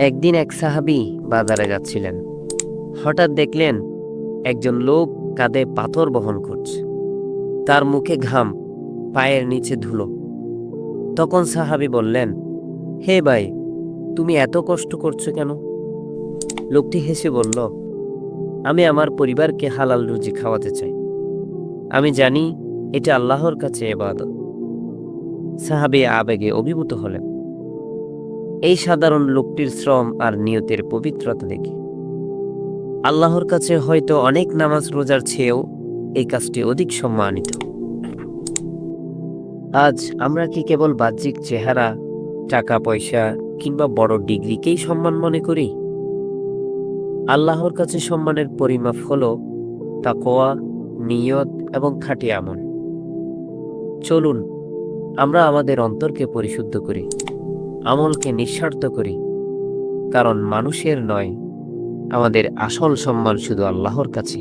একদিন এক সাহাবি বাজারে যাচ্ছিলেন। হঠাৎ দেখলেন একজন লোক কাঁধে পাথর বহন করছে। তার মুখে ঘাম, পায়ের নিচে ধুলো। তখন সাহাবি বললেন, হে ভাই, তুমি এত কষ্ট করছ কেন? লোকটি হেসে বলল, আমি আমার পরিবারকে হালাল রুজি খাওয়াতে চাই। আমি জানি এটা আল্লাহর কাছে এবাদত। সাহাবি আবেগে অভিভূত হলেন। এই সাধারণ লোকটির শ্রম আর নিয়তের পবিত্রতা দেখে। আল্লাহর কাছে হয়তো অনেক নামাজ রোজার চেয়েও এই কাজটি অধিক সম্মানিত। আজ আমরা কি কেবল বাহ্যিক চেহারা, টাকা, পয়সা কিংবা বড় ডিগ্রিকেই সম্মান মনে করি? আল্লাহর কাছে সম্মানের পরিমাপ হল তাকোয়া নিয়ত এবং খাঁটি আমল। চলুন, আমরা আমাদের অন্তরকে পরিশুদ্ধ করি। আমলকে নিঃস্বার্থ করি কারণ মানুষের নয় আমাদের আসল সম্মান শুধু আল্লাহর কাছে